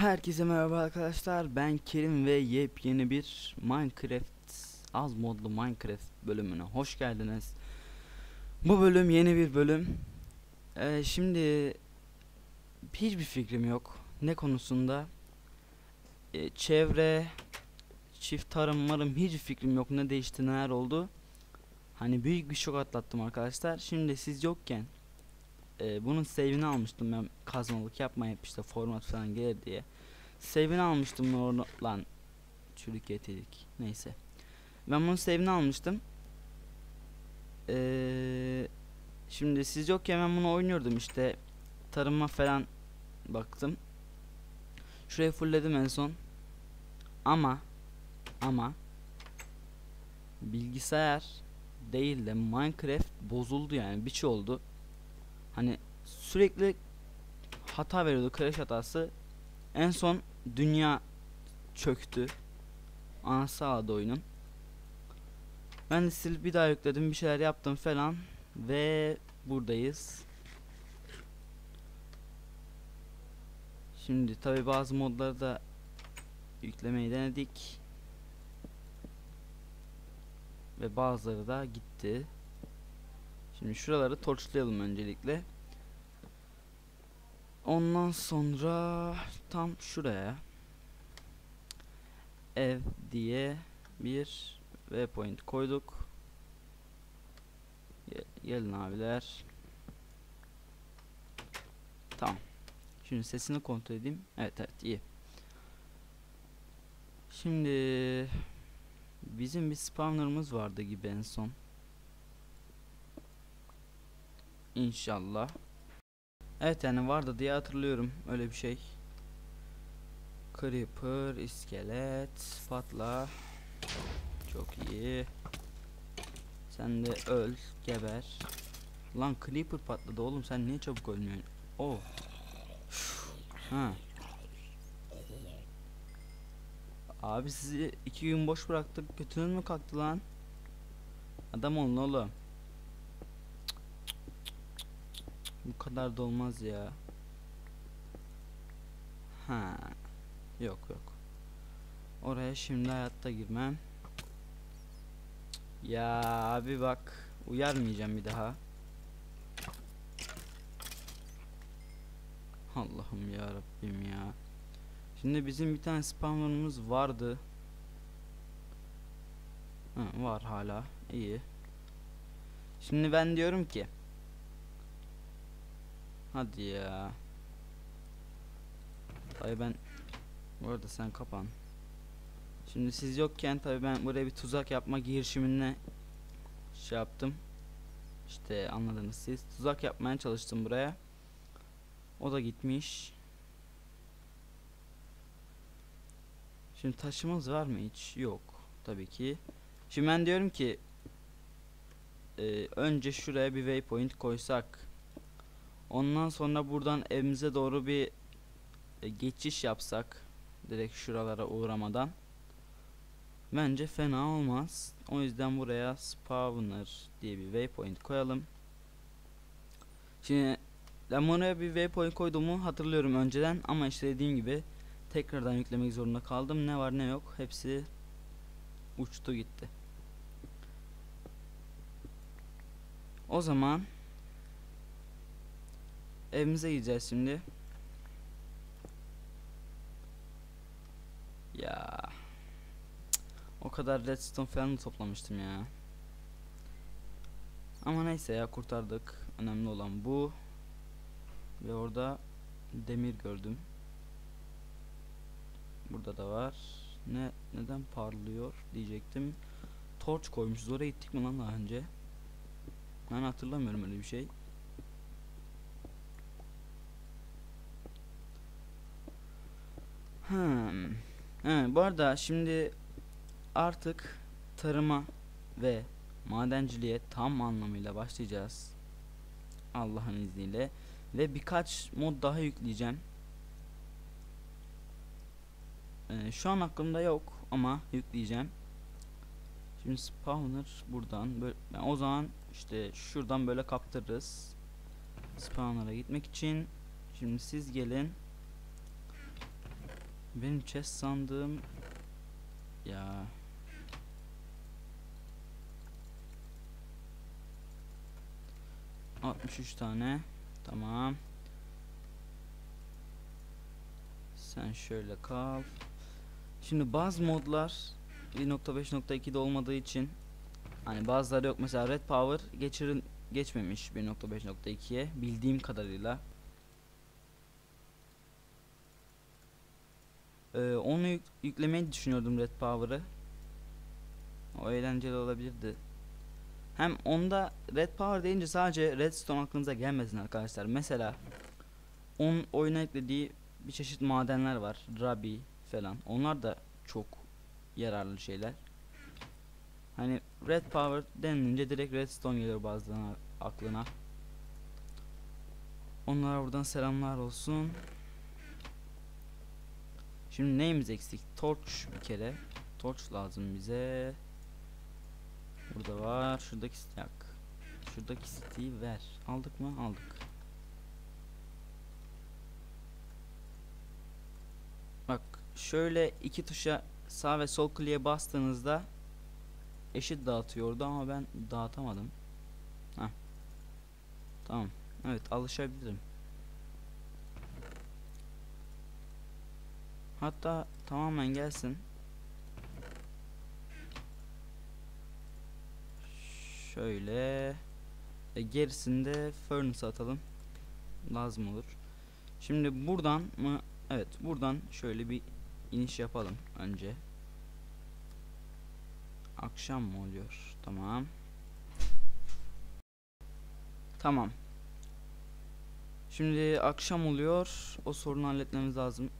Herkese merhaba arkadaşlar ben Kerim ve yepyeni bir Minecraft az modlu Minecraft bölümüne hoş geldiniz. Bu bölüm yeni bir bölüm. Ee, şimdi hiçbir fikrim yok ne konusunda. Ee, çevre, çift tarım marım hiçbir fikrim yok ne değişti neler oldu. Hani büyük bir şok atlattım arkadaşlar. Şimdi siz yokken e, bunun save'ini almıştım ben kazmalık yapmayıp işte format falan gelir diye. Save'ini almıştım orada lan çürük yetedik. Neyse. Ben bunun save'ini almıştım. Ee, şimdi siz yokken ben bunu oynuyordum işte tarıma falan baktım. Şurayı fullledim en son. Ama ama bilgisayar değil de Minecraft bozuldu yani bir şey oldu. Hani sürekli hata veriyordu crash hatası. En son dünya çöktü. Anası ağladı oyunun. Ben de silip bir daha yükledim bir şeyler yaptım falan ve buradayız. Şimdi tabi bazı modları da yüklemeyi denedik. Ve bazıları da gitti. Şimdi şuraları torçlayalım öncelikle. Ondan sonra tam şuraya ev diye bir waypoint koyduk. Gel- Gelin abiler. Tamam. Şimdi sesini kontrol edeyim. Evet evet iyi. Şimdi bizim bir spawner'ımız vardı gibi en son. İnşallah. Evet yani vardı diye hatırlıyorum öyle bir şey. Creeper, iskelet, patla. Çok iyi. Sen de öl, geber. Lan Creeper patladı oğlum sen niye çabuk ölmüyorsun? Oh. Ha. Abi sizi iki gün boş bıraktık götünün mü kalktı lan? Adam olun oğlum. Bu kadar da olmaz ya. Ha. Yok yok. Oraya şimdi hayatta girmem. Ya abi bak uyarmayacağım bir daha. Allah'ım ya Rabbim ya. Şimdi bizim bir tane spawner'ımız vardı. Ha, var hala. İyi. Şimdi ben diyorum ki Hadi ya. Ay ben bu arada sen kapan. Şimdi siz yokken tabi ben buraya bir tuzak yapma girişimine şey yaptım. İşte anladınız siz. Tuzak yapmaya çalıştım buraya. O da gitmiş. Şimdi taşımız var mı hiç? Yok. Tabii ki. Şimdi ben diyorum ki e, önce şuraya bir waypoint koysak Ondan sonra buradan evimize doğru bir e, geçiş yapsak direkt şuralara uğramadan bence fena olmaz. O yüzden buraya spawner diye bir waypoint koyalım. Şimdi ben buraya bir waypoint koyduğumu hatırlıyorum önceden ama işte dediğim gibi tekrardan yüklemek zorunda kaldım. Ne var ne yok hepsi uçtu gitti. O zaman Evimize gideceğiz şimdi. Ya. O kadar redstone falan toplamıştım ya. Ama neyse ya kurtardık. Önemli olan bu. Ve orada demir gördüm. Burada da var. Ne neden parlıyor diyecektim. Torç koymuşuz. Oraya gittik mi lan daha önce? Ben hatırlamıyorum öyle bir şey. Hmm. Evet, bu arada şimdi artık tarıma ve madenciliğe tam anlamıyla başlayacağız. Allah'ın izniyle ve birkaç mod daha yükleyeceğim. Ee, şu an aklımda yok ama yükleyeceğim. Şimdi spawner buradan böyle yani o zaman işte şuradan böyle kaptırırız. Spawner'a gitmek için şimdi siz gelin Benim chest sandığım ya. Altmış üç tane. Tamam. Sen şöyle kal. Şimdi bazı modlar 1.5.2'de olmadığı için hani bazıları yok. Mesela Red Power geçirin geçmemiş 1.5.2'ye bildiğim kadarıyla Ee, onu yük- yüklemeyi düşünüyordum Red Power'ı. O eğlenceli olabilirdi. Hem onda Red Power deyince sadece Redstone aklınıza gelmesin arkadaşlar. Mesela onun oyuna eklediği bir çeşit madenler var. Ruby falan. Onlar da çok yararlı şeyler. Hani Red Power denilince direkt Redstone geliyor bazılarına aklına. Onlara buradan selamlar olsun. Şimdi neyimiz eksik? Torch bir kere. Torch lazım bize. Burada var. Şuradaki yak. Şuradaki siteyi ver. Aldık mı? Aldık. Bak şöyle iki tuşa sağ ve sol kliğe bastığınızda eşit dağıtıyordu ama ben dağıtamadım. Heh. Tamam. Evet alışabilirim. Hatta tamamen gelsin. Şöyle e, gerisinde furnace atalım. Lazım olur. Şimdi buradan mı? Evet, buradan şöyle bir iniş yapalım önce. Akşam mı oluyor? Tamam. Tamam. Şimdi akşam oluyor. O sorunu halletmemiz lazım.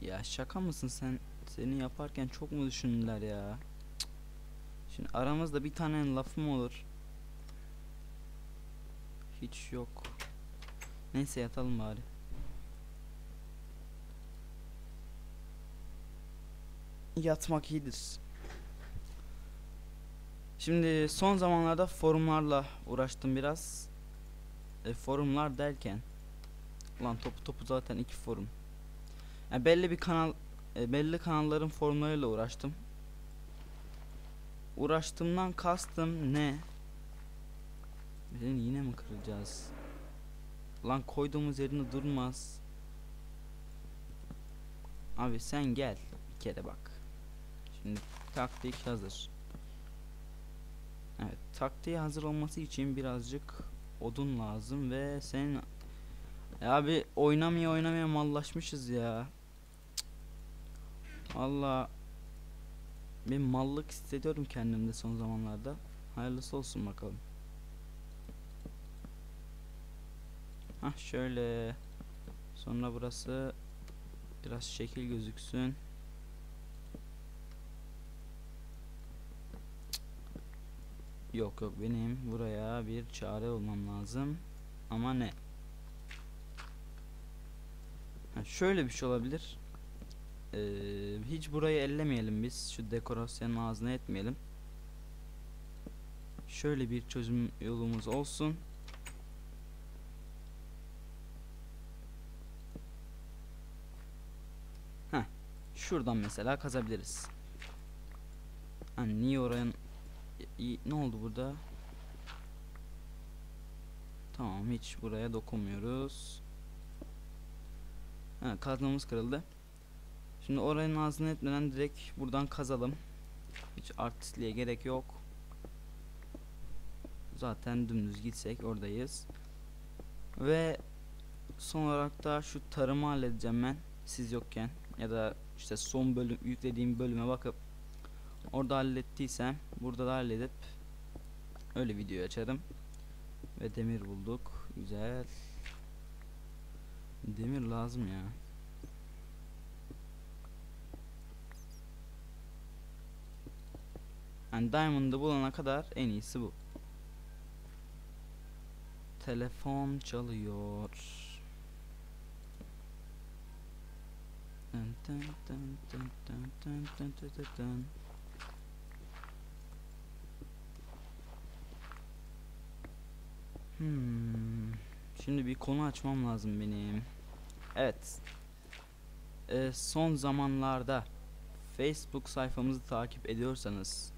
Ya şaka mısın sen? Seni yaparken çok mu düşündüler ya? Şimdi aramızda bir tane lafım olur. Hiç yok. Neyse yatalım bari. Yatmak iyidir. Şimdi son zamanlarda forumlarla uğraştım biraz. E, forumlar derken Ulan topu topu zaten iki forum. Ya belli bir kanal e, belli kanalların forumlarıyla uğraştım. Uğraştığımdan kastım ne? Beni yine mi kıracağız? Lan koyduğumuz yerinde durmaz. Abi sen gel bir kere bak. Şimdi taktik hazır. Evet taktiği hazır olması için birazcık odun lazım ve senin ya abi oynamaya oynamaya mallaşmışız ya. Valla bir mallık hissediyorum kendimde son zamanlarda. Hayırlısı olsun bakalım. Hah şöyle. Sonra burası biraz şekil gözüksün. Yok yok benim buraya bir çare olmam lazım. Ama ne? Ha, şöyle bir şey olabilir. Ee, hiç burayı ellemeyelim biz. Şu dekorasyonun ağzına etmeyelim. Şöyle bir çözüm yolumuz olsun. Heh. Şuradan mesela kazabiliriz. Hani niye oranın ne oldu burada? Tamam hiç buraya dokunmuyoruz. Ha, kazmamız kırıldı. Şimdi oranın ağzını etmeden direkt buradan kazalım. Hiç artistliğe gerek yok. Zaten dümdüz gitsek oradayız. Ve son olarak da şu tarımı halledeceğim ben siz yokken ya da işte son bölüm yüklediğim bölüme bakıp orada hallettiysem burada da halledip öyle video açarım. Ve demir bulduk. Güzel. Demir lazım ya. Yani Diamond'ı bulana kadar en iyisi bu. Telefon çalıyor. Hmm. Şimdi bir konu açmam lazım benim. Evet. e, son zamanlarda Facebook sayfamızı takip ediyorsanız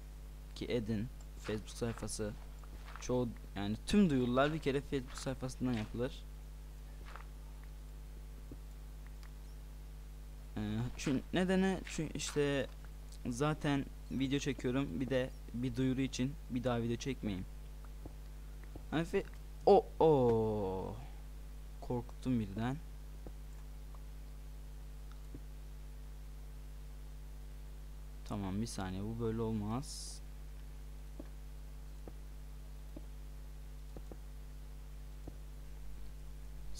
ki edin Facebook sayfası çoğu yani tüm duyurular bir kere Facebook sayfasından yapılır. Ee, çünkü nedeni çünkü işte zaten video çekiyorum bir de bir duyuru için bir daha video çekmeyeyim. Hani fe- o o korktum birden. Tamam bir saniye bu böyle olmaz.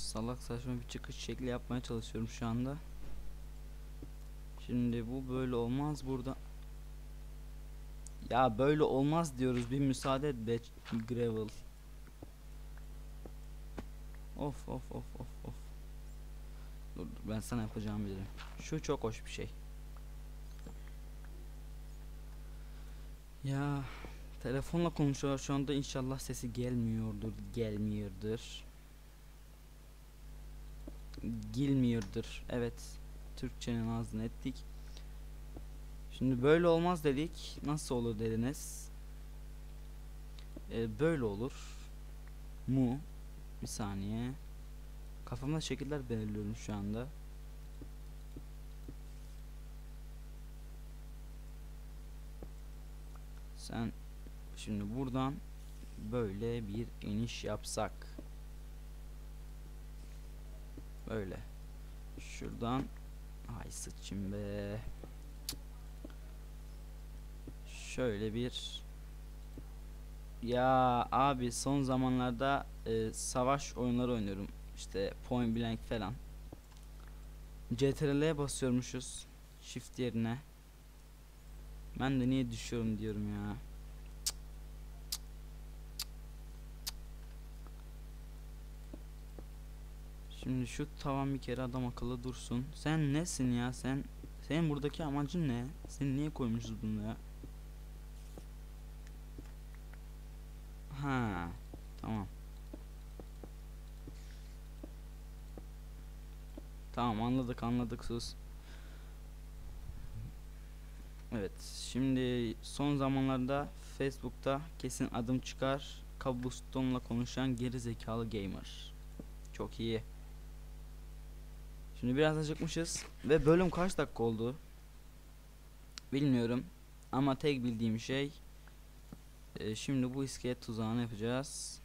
Salak saçma bir çıkış şekli yapmaya çalışıyorum şu anda. Şimdi bu böyle olmaz burada. Ya böyle olmaz diyoruz bir müsaade et be gravel. Of of of of of. Dur, dur ben sana yapacağımı bilirim. Şu çok hoş bir şey. Ya telefonla konuşuyor şu anda inşallah sesi gelmiyordur gelmiyordur. Gelmiyordur. Evet. Türkçenin ağzını ettik. Şimdi böyle olmaz dedik. Nasıl olur dediniz? Ee, böyle olur. Mu. Bir saniye. Kafamda şekiller belirliyorum şu anda. Sen şimdi buradan böyle bir iniş yapsak. Böyle. Şuradan ay sıçayım be. Şöyle bir ya abi son zamanlarda e, savaş oyunları oynuyorum. İşte Point Blank falan. CTRL'ye basıyormuşuz. Shift yerine. Ben de niye düşüyorum diyorum ya. Şimdi şu tavan bir kere adam akıllı dursun. Sen nesin ya sen? Senin buradaki amacın ne? Seni niye koymuşuz bunu ya? Ha, tamam. Tamam anladık anladık sus. Evet şimdi son zamanlarda Facebook'ta kesin adım çıkar. Cobblestone'la konuşan geri zekalı gamer. Çok iyi. Şimdi biraz acıkmışız ve bölüm kaç dakika oldu? Bilmiyorum ama tek bildiğim şey e, şimdi bu iskelet tuzağını yapacağız.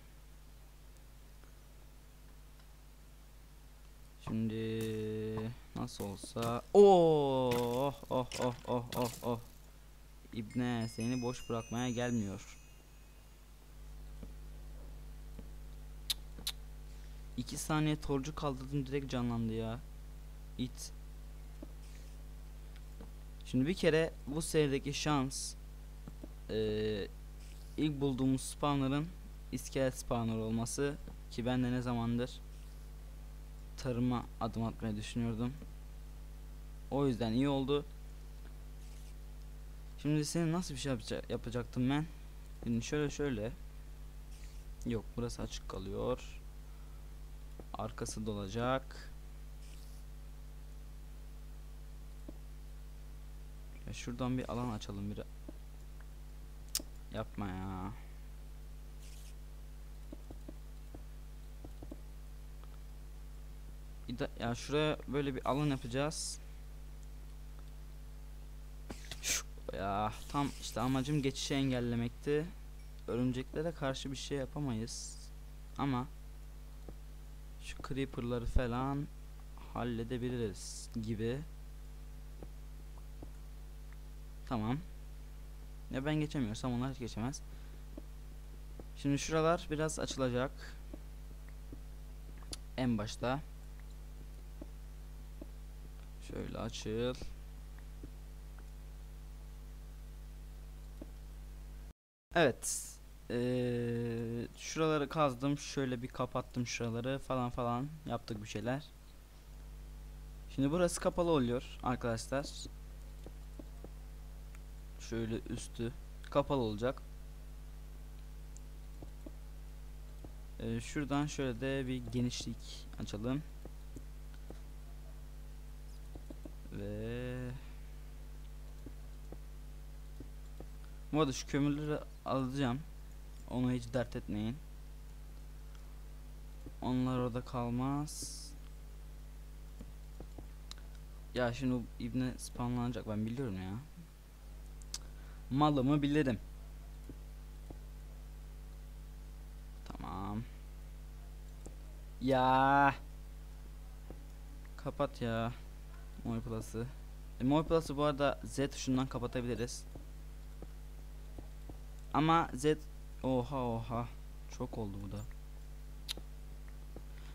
Şimdi nasıl olsa oh oh oh oh oh oh İbne seni boş bırakmaya gelmiyor. İki saniye torcu kaldırdım direkt canlandı ya. It. Şimdi bir kere bu serideki şans eee ilk bulduğumuz spawner'ın iskelet spawner olması ki ben de ne zamandır tarıma adım atmayı düşünüyordum. O yüzden iyi oldu. Şimdi senin nasıl bir şey yapacak yapacaktım ben? Şimdi şöyle şöyle. Yok burası açık kalıyor. Arkası dolacak. Şuradan bir alan açalım bir. Yapma ya. Ya şuraya böyle bir alan yapacağız. Ya tam işte amacım geçişi engellemekti. Örümceklere karşı bir şey yapamayız. Ama şu creeper'ları falan halledebiliriz gibi. Tamam. Ya ben geçemiyorsam onlar hiç geçemez. Şimdi şuralar biraz açılacak. En başta. Şöyle açıl. Evet. Ee, şuraları kazdım. Şöyle bir kapattım şuraları falan falan. Yaptık bir şeyler. Şimdi burası kapalı oluyor arkadaşlar şöyle üstü kapalı olacak. Ee, şuradan şöyle de bir genişlik açalım. Ve bu arada şu kömürleri alacağım. Onu hiç dert etmeyin. Onlar orada kalmaz. Ya şimdi İbne spawnlanacak ben biliyorum ya. Malımı bilirim. Tamam. Ya. Kapat ya. Moy Plus'ı. E, Moy Plus'ı bu arada Z tuşundan kapatabiliriz. Ama Z oha oha çok oldu bu da.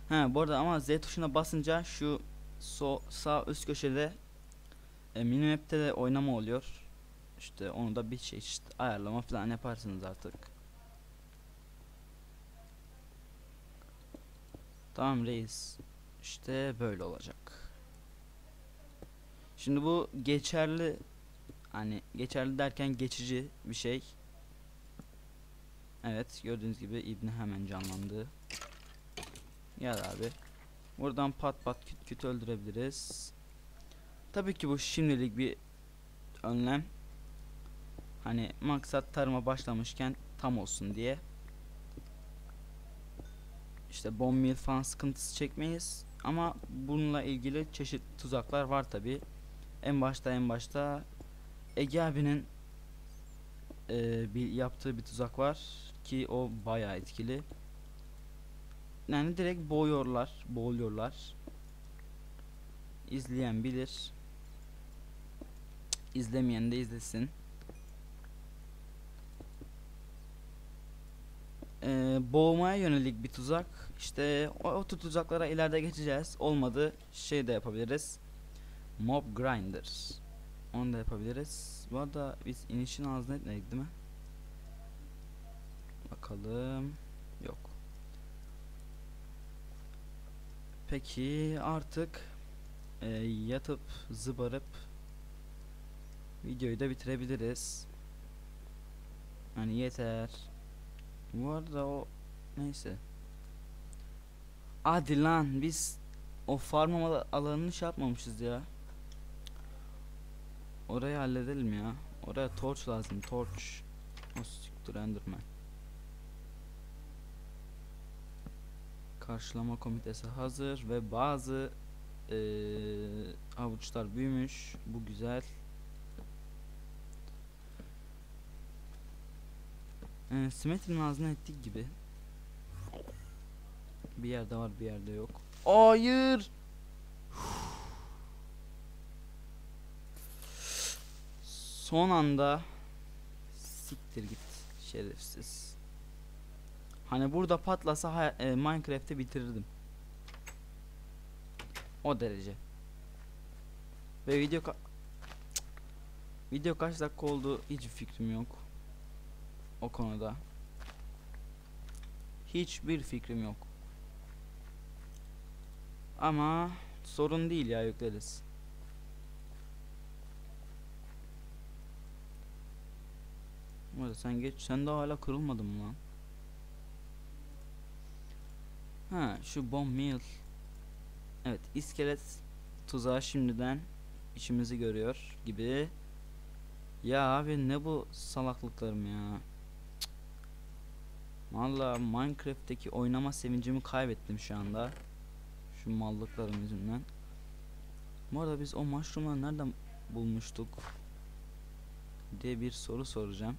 He bu arada ama Z tuşuna basınca şu so sağ üst köşede e, minimap'te de oynama oluyor. İşte onu da bir çeşit ayarlama falan yaparsınız artık. Tamam reis. İşte böyle olacak. Şimdi bu geçerli hani geçerli derken geçici bir şey. Evet gördüğünüz gibi İbni hemen canlandı. Gel abi. Buradan pat pat küt küt öldürebiliriz. Tabii ki bu şimdilik bir önlem. Hani maksat tarıma başlamışken tam olsun diye. İşte bomb mill falan sıkıntısı çekmeyiz. Ama bununla ilgili çeşitli tuzaklar var tabi. En başta en başta Ege abinin e, bir yaptığı bir tuzak var ki o bayağı etkili. Yani direkt boğuyorlar, boğuluyorlar. İzleyen bilir. İzlemeyen de izlesin. Ee, boğmaya yönelik bir tuzak. İşte o, o tuzaklara ileride geçeceğiz. Olmadı şey de yapabiliriz. Mob Grinder. Onu da yapabiliriz. Bu arada biz inişin ağzına etmedik değil mi? Bakalım. Yok. Peki artık e, yatıp zıbarıp videoyu da bitirebiliriz. Hani yeter. Bu arada o neyse. Hadi lan biz o farm ala- alanını şey yapmamışız ya. Orayı halledelim ya. Oraya torch lazım torch. O siktir enderman. Karşılama komitesi hazır ve bazı eee avuçlar büyümüş. Bu güzel. Ee, Symmetra'nın ağzına ettik gibi. Bir yerde var bir yerde yok. Hayır. Son anda siktir git şerefsiz. Hani burada patlasa e, Minecraft'ı bitirirdim. O derece. Ve video ka- Video kaç dakika oldu hiç fikrim yok. O konuda. Hiçbir fikrim yok. Ama sorun değil ya yükleriz. Hadi sen geç. Sen de hala kırılmadın mı lan? Ha şu bomb mill. Evet iskelet tuzağı şimdiden işimizi görüyor gibi. Ya abi ne bu salaklıklarım ya. Cık. Vallahi Minecraft'teki oynama sevincimi kaybettim şu anda. Şu mallıklarım yüzünden. Bu arada biz o mushroom'ları nereden bulmuştuk? diye bir soru soracağım.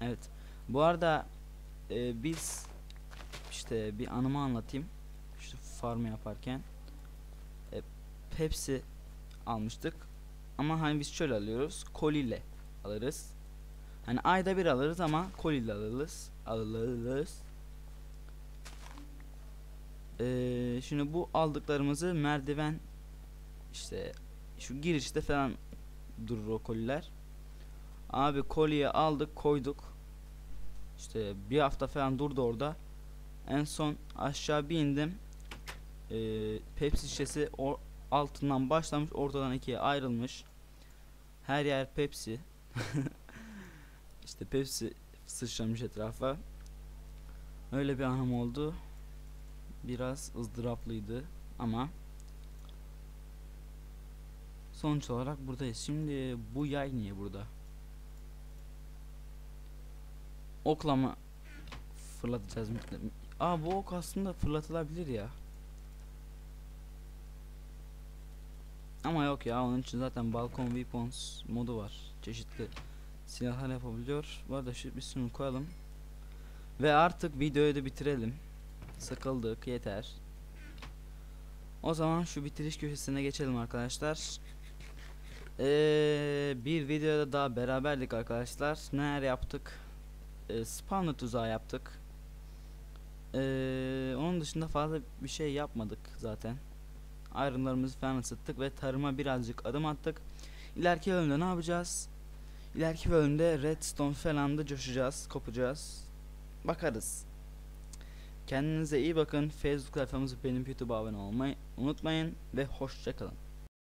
Evet. Bu arada e, biz işte bir anımı anlatayım. İşte farm yaparken e, Pepsi almıştık. Ama hani biz şöyle alıyoruz. Koliyle alırız. Hani ayda bir alırız ama koliyle alırız. Alırız. Ee, şimdi bu aldıklarımızı merdiven işte şu girişte falan durur o koliler. Abi kolye aldık koyduk. İşte bir hafta falan durdu orada. En son aşağı bir indim. Ee, Pepsi şişesi altından başlamış ortadan ikiye ayrılmış. Her yer Pepsi. işte Pepsi sıçramış etrafa. Öyle bir anım oldu. Biraz ızdıraplıydı ama Sonuç olarak buradayız. Şimdi bu yay niye burada? Okla mı fırlatacağız? Aa bu ok aslında fırlatılabilir ya. Ama yok ya onun için zaten balkon weapons modu var. Çeşitli silahlar yapabiliyor. Bu arada şu bir sunu koyalım. Ve artık videoyu da bitirelim. Sıkıldık yeter. O zaman şu bitiriş köşesine geçelim arkadaşlar. Ee, bir videoda daha beraberdik arkadaşlar. Neler yaptık? Ee, spawner tuzağı yaptık. Ee, onun dışında fazla bir şey yapmadık zaten. Ayrımlarımızı falan ısıttık ve tarıma birazcık adım attık. İleriki bölümde ne yapacağız? İleriki bölümde redstone falan da coşacağız, kopacağız. Bakarız. Kendinize iyi bakın. Facebook sayfamızı benim YouTube'a abone olmayı unutmayın ve hoşçakalın.